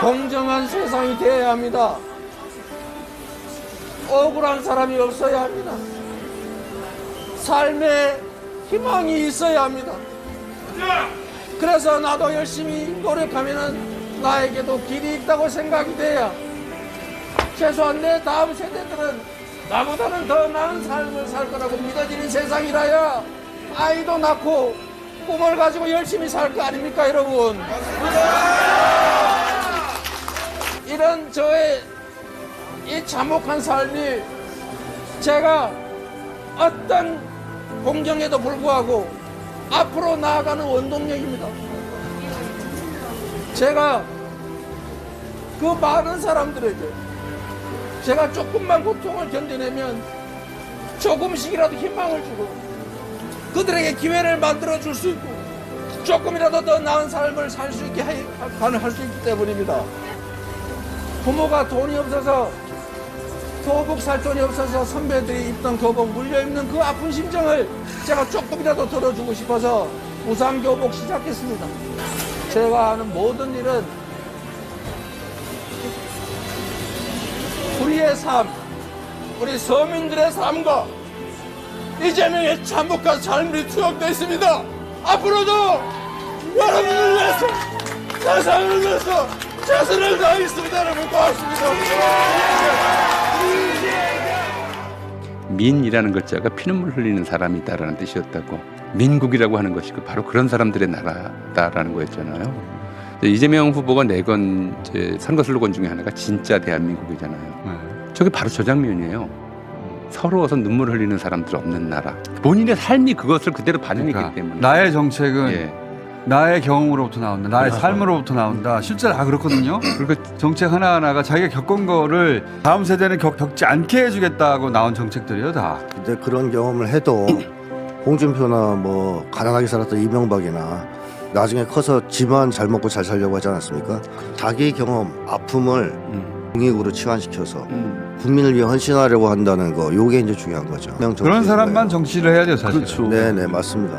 공정한 세상이 되어야 합니다. 억울한 사람이 없어야 합니다. 삶에 희망이 있어야 합니다. 그래서 나도 열심히 노력하면은 나에게도 길이 있다고 생각이 돼야 최소한 내 다음 세대들은 나보다는 더 나은 삶을 살 거라고 믿어지는 세상이라야 아이도 낳고 꿈을 가지고 열심히 살 거 아닙니까 여러분 이런 저의 이 참혹한 삶이 제가 어떤 공경에도 불구하고 앞으로 나아가는 원동력입니다. 제가 그 많은 사람들에게 제가 조금만 고통을 견뎌내면 조금씩이라도 희망을 주고 그들에게 기회를 만들어 줄 수 있고 조금이라도 더 나은 삶을 살 수 있게 해- 가능할 수 있기 때문입니다. 부모가 돈이 없어서 교복 살 돈이 없어서 선배들이 입던 교복 물려 입는 그 아픈 심정을 제가 조금이라도 들어주고 싶어서 우상 교복 시작했습니다. 제가 하는 모든 일은 우리의 삶, 우리 서민들의 삶과 이재명의 참혹한 삶이 투영되어 있습니다. 앞으로도 여러분을 위해서 세상을 위해서 최선을. 여러분 고맙습니다. 민이라는 글자가 피눈물 흘리는 사람이다라는 뜻이었다고 민국이라고 하는 것이 그 바로 그런 사람들의 나라다라는 거였잖아요. 이재명 후보가 내건 선거 슬로건 중에 하나가 진짜 대한민국이잖아요. 저게 바로 저 장면이에요. 서러워서 눈물 흘리는 사람들 없는 나라. 본인의 삶이 그것을 그대로 반영했기 그러니까 때문에. 나의 정책은 예. 나의 경험으로부터 나온다. 나의 삶으로부터 나온다. 실제로 다 그렇거든요. 그리고 정책 하나하나가 자기가 겪은 거를 다음 세대는 겪, 겪지 않게 해주겠다고 나온 정책들이에요, 다. 근데 그런 경험을 해도 홍준표나 뭐 가난하게 살았던 이명박이나 나중에 커서 집안 잘 먹고 잘 살려고 하지 않았습니까? 자기 경험, 아픔을 공익으로 치환시켜서 음. 국민을 위해 헌신하려고 한다는 거, 요게 이제 중요한 거죠. 그런 사람만 정치를 해야 돼요, 사실. 그렇죠. 네, 네, 맞습니다.